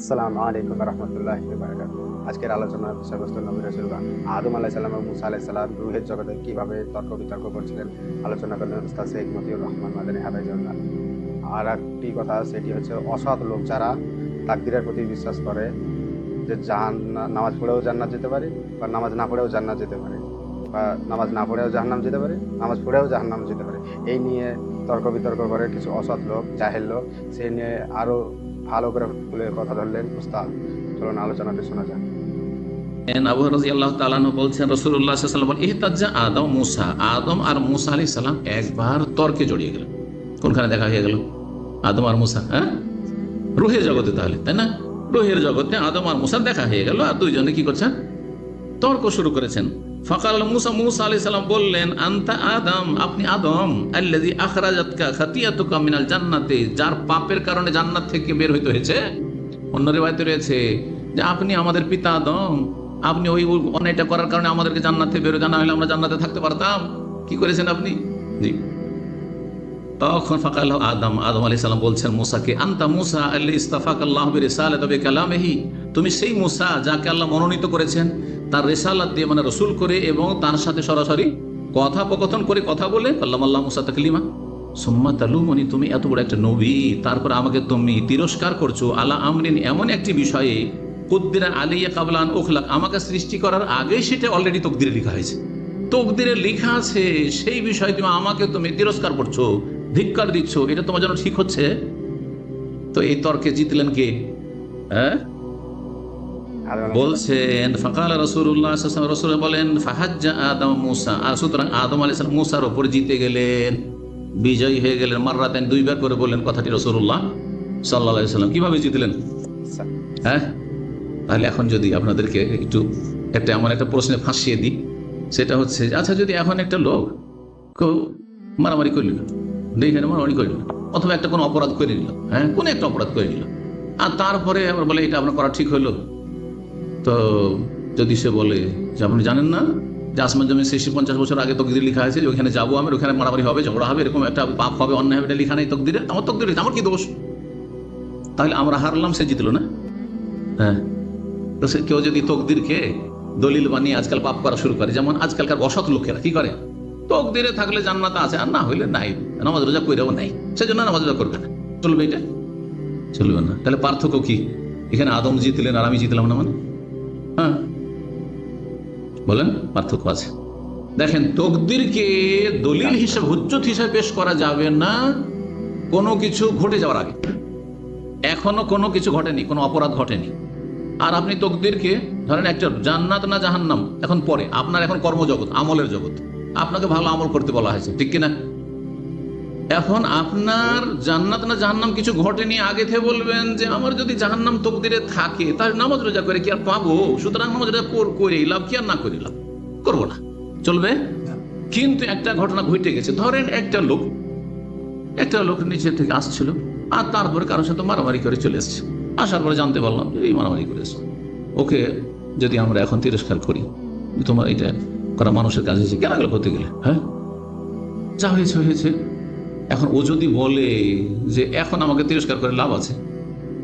আসসালামু আলাইকুম রহমতুল্লাহ আজকের আলোচনার বিষয়বস্তু নবী রসুলগণ আদম আলাহ সাল্লাম এবং মুসা আলাহ সাল্লাম রুহের জগতে কীভাবে তর্ক বিতর্ক করছিলেন আলোচনা করলেন উস্তাদ শেখ মতিউর রহমান মাদানী হাফেজুল্লাহ আর একটি কথা সেটি হচ্ছে, অসৎ লোক যারা তাকদিরের প্রতি বিশ্বাস করে যে জান নামাজ পড়েও জান্নাত যেতে পারে বা নামাজ না পড়েও জান্নাত যেতে পারে বা নামাজ না পড়েও জাহান্নাম যেতে পারে, নামাজ পড়েও জাহান্নাম যেতে পারে। এই নিয়ে তর্ক বিতর্ক করে কিছু অসৎ লোক, জাহেল লোক, সে নিয়ে আরও ভালো করে তুলে কথা ধরলেন উস্তাদ। চলুন আলোচনাটি শোনা যাক। আবু রাজি আল্লাহ তালানো বলছেন রসুল্লাহ সাল্লাম ইহতাজা আদম মুসা। আদম আর মুসা আলি সাল্লাম একবার তর্কে জড়িয়ে গেল। কোনখানে দেখা হয়ে গেল? আদম আর মুসা হ্যাঁ? রুহের জগতে তাহলে, তাই না? রুহের জগতে আদম আর মুসা দেখা হয়ে গেল, আর দুইজনে কি করছেন? তর্ক শুরু করেছেন। ফকাল মুসা মুসা আলি সাল্লাম বললেন, আন্তা আদম? আপনি আদম আল্লাজি আখরাজাতকা খাতিয়াতুকা মিনাল জান্নাতে যার পাপের কারণে জান্নাত থেকে বের হইতে হয়েছে। অন্য রেবায়তে রয়েছে যে, আপনি আমাদের পিতা আদম, আপনি ওই অন্যায়টা করার কারণে আমাদেরকে জান্নাতে বেরো জানা হলে আমরা জান্নাতে থাকতে পারতাম। কি করেছেন আপনি? জি। তখন ফাঁকাল আদম আদম আলি সাল্লাম বলছেন মুসাকে, আন্তা মুসা আল্লি ইস্তাফাক আল্লাহ কালামেহি তুমি সেই মুসা যাকে আল্লাহ মনোনীত করেছেন তার রেসালাত দিয়ে মানে রসুল করে এবং তার সাথে সরাসরি কথোপকথন করে কথা বলে আল্লাহ আল্লাহ মুসা তাকলিমা। সুম্মা তালুমনি, তুমি এত বড় একটা নবী, তারপর আমাকে তুমি তিরস্কার করছ। আলা আমরিন, এমন একটি বিষয়ে কুদ্দিরা আলিয়া কাবলান ওখলাক আমাকে সৃষ্টি করার আগে সেটা অলরেডি তকদিরে লেখা হয়েছে। তকদিরে লেখা আছে, সেই বিষয়ে তুমি আমাকে তুমি তিরস্কার করছ, ধিক্কার দিচ্ছ, এটা তোমার জন্য ঠিক হচ্ছে? তো এই তর্কে জিতলেন কে? হ্যাঁ? বলছেন ফাকাল রসুল্লাহ রসুল বলেন ফাহাজ্জা আদম মুসা। আর সুতরাং আদম আলি মুসার ওপর জিতে গেলেন বিজয়ী হয়ে গেলেন মার্রাতেন দুইবার করে বললেন কথাটি রসুল্লাহ সাল্লাহ সাল্লাম কীভাবে জিতলেন? হ্যাঁ? তাহলে এখন যদি আপনাদেরকে একটু একটা এমন একটা প্রশ্নে ফাঁসিয়ে দিই সেটা হচ্ছে আচ্ছা যদি এখন একটা লোক কেউ মারামারি করে নিল দেখে মারামারি করে নিল অথবা একটা কোনো অপরাধ করে নিল হ্যাঁ? কোনো একটা অপরাধ করে নিল আর তারপরে আবার বলে এটা আপনার করা ঠিক হলো? তো যদি সে বলে যে আপনি জানেন না যে আসমান জমি শেষে পঞ্চাশ বছর আগে তকদিরে লেখা যে ওখানে যাব আমি ওখানে মারামারি হবে, ঝগড়া হবে, এরকম একটা পাপ হবে, অন্যায় হবে, এটা লেখা নেই তকদিরে। আমার তকদিরে আমার কি দোষ? তাহলে আমরা হারলাম, সে জিতলো না? হ্যাঁ। তো সে কেউ যদি তকদিরকে দলিল বানিয়ে আজকাল পাপ করা শুরু করে, যেমন আজকালকার অসৎ লোকেরা, কি করে? তকদিরে থাকলে জান্নাত আছে, আর না হইলে নাই। নামাজ রোজা কইরাও নাই। সেজন্য নামাজ রোজা করবে না। চলবে এটা? চলবে না। তাহলে পার্থক্য কি? এখানে আদম জিতলেন, আর আমি জিতলাম না মানে? বলেন, পার্থক্য আছে। দেখেন, তকদিরকে দলিল হিসাবে, হুজ্জত হিসাবে পেশ করা যাবে না, কোনো কিছু ঘটে যাওয়ার আগে। এখনও কোনো কিছু ঘটেনি, কোনো অপরাধ ঘটেনি। আর আপনি তকদিরকে, ধরেন একটা জান্নাত না জাহান্নাম, এখন পরে, আপনার এখন কর্মজগৎ, আমলের জগৎ। আপনাকে ভালো আমল করতে বলা হয়েছে, ঠিক কিনা? এখন আপনার জান্নাত না জাহান্নাম কিছু ঘটেনি আগে থেকে বলবেন যে আমার যদি জাহান্নাম তকদিরে থাকে তাহলে নামাজ রোজা করে কি আর পাবো? সুতরাং নামাজ রোজা কর- লাভ কি আর না করে লাভ? করব না। চলবে? কিন্তু একটা ঘটনা ঘটে গেছে। ধরেন একটা লোক একটা লোক নিচে থেকে আসছিল আর তারপরে কারোর সাথে মারামারি করে চলে এসছে। আসার পরে জানতে পারলাম যে এই মারামারি করে করেছে ওকে যদি আমরা এখন তিরস্কার করি তোমার এটা করা মানুষের কাজ হয়েছে কেন গেলে করতে গেলে? হ্যাঁ? যা হয়েছে হয়েছে। এখন ও যদি বলে যে এখন আমাকে তিরস্কার করে লাভ আছে,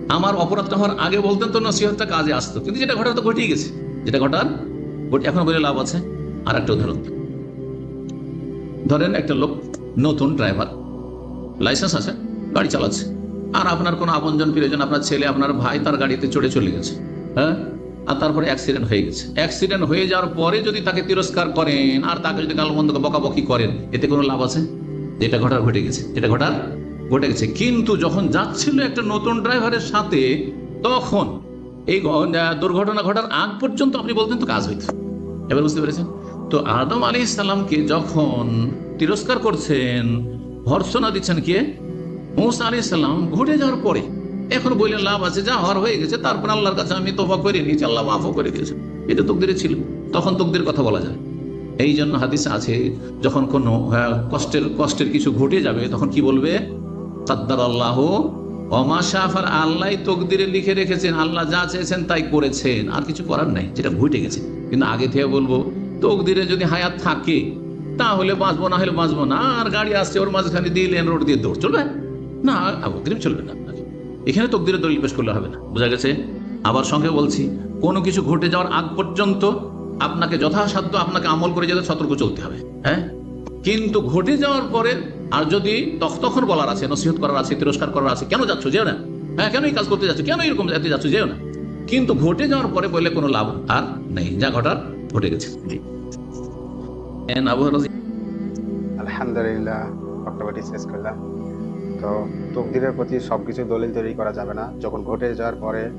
আমার অপরাধটা হওয়ার আগে বলতেন তো নসিহতটা কাজে আসতো। কিন্তু যেটা ঘটার তো ঘটেই গেছে। যেটা ঘটার, ঘটে এখন বলে লাভ আছে। আর একটা উদাহরণ। ধরেন একটা লোক, নতুন ড্রাইভার, লাইসেন্স আছে, গাড়ি চালাচ্ছে। আর আপনার কোনো আপনজন প্রিয়জন, আপনার ছেলে, আপনার ভাই তার গাড়িতে চড়ে চলে গেছে। হ্যাঁ? আর তারপরে অ্যাক্সিডেন্ট হয়ে গেছে। অ্যাক্সিডেন্ট হয়ে যাওয়ার পরে যদি তাকে তিরস্কার করেন, আর তাকে যদি গালমন্দ বকাবকি করেন, এতে কোনো লাভ আছে? যেটা ঘটার, ঘটে গেছে যেটা ঘটার, ঘটে গেছে। কিন্তু যখন যাচ্ছিল একটা নতুন ড্রাইভারের সাথে, তখন এই দুর্ঘটনা ঘটার আগ পর্যন্ত আপনি বলতেন তো কাজ হইতো। এবার বুঝতে পেরেছেন? তো আদম আলী ইসলামকে যখন তিরস্কার করছেন, ভর্সনা দিচ্ছেন কে? মৌসা আলী ইসলাম ঘটে যাওয়ার পরে এখন বললেন, লাভ আছে, যা হওয়ার হয়ে গেছে, তারপর আল্লাহর কাছে আমি তোফা করে নিয়েছি, আল্লাহ মাফও করে দিয়েছে এটা তকদিরে ছিল। তখন তকদির কথা বলা যায়। এই জন্য হাদিস আছে যখন কোনো আহ, কষ্টের কষ্টের কিছু ঘটে যাবে তখন কি বলবে? কাদ্দার আল্লাহ অমাশাফ আর আল্লাহ তকদিরে লিখে রেখেছেন আল্লাহ যা চেয়েছেন তাই করেছেন। আর কিছু করার নাই যেটা ঘটে গেছে। কিন্তু আগে থেকে বলব তকদিরে যদি হায়াত থাকে তাহলে বাঁচবো না হলে বাঁচবো না। আর গাড়ি আসছে ওর মাঝখানে দিয়ে লেন রোড দিয়ে দৌড় চলবে? না অগ্রিম চলবে না। আপনাকে এখানে তকদিরের দলিল পেশ করলে হবে না। বোঝা গেছে? আবার সঙ্গে বলছি কোনো কিছু ঘটে যাওয়ার আগ পর্যন্ত আপনাকে যথাসাধ্য আপনাকে আমল করে যেতে সতর্ক চলতে হবে হ্যাঁ? কিন্তু ঘটে যাওয়ার পরে, আর যদি তখ- তখন বলার আছে, নসিহত করার আছে, তিরস্কার করার আছে, কেন যাচ্ছ? যেও না। হ্যাঁ কেন এই কাজ করতে যাচ্ছ? কেন এরকম যেতে যাচ্ছ? যেও না। কিন্তু ঘটে যাওয়ার পরে বললে কোনো লাভ আর নেই, যা ঘটার ঘটে গেছে। আলহামদুলিল্লাহ বক্তব্যটি শেষ করলাম। তো তকদিরের প্রতি সবকিছু দলিল তৈরি করা যাবে না। যখন ঘটে যাওয়ার পরে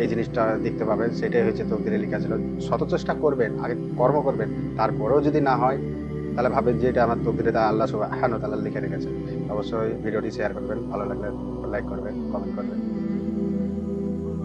এই জিনিসটা দেখতে পাবেন, সেটাই হচ্ছে তকদিরে লেখা ছিল শত চেষ্টা করবেন, আগে কর্ম করবেন, তারপরেও যদি না হয়, তাহলে ভাবেন যে এটা আমার তকদিরে তা আল্লাহ সব হ্যানো তাল্লাহ লিখে রেখেছে অবশ্যই ভিডিওটি শেয়ার করবেন, ভালো লাগলে লাইক করবেন কমেন্ট করবেন।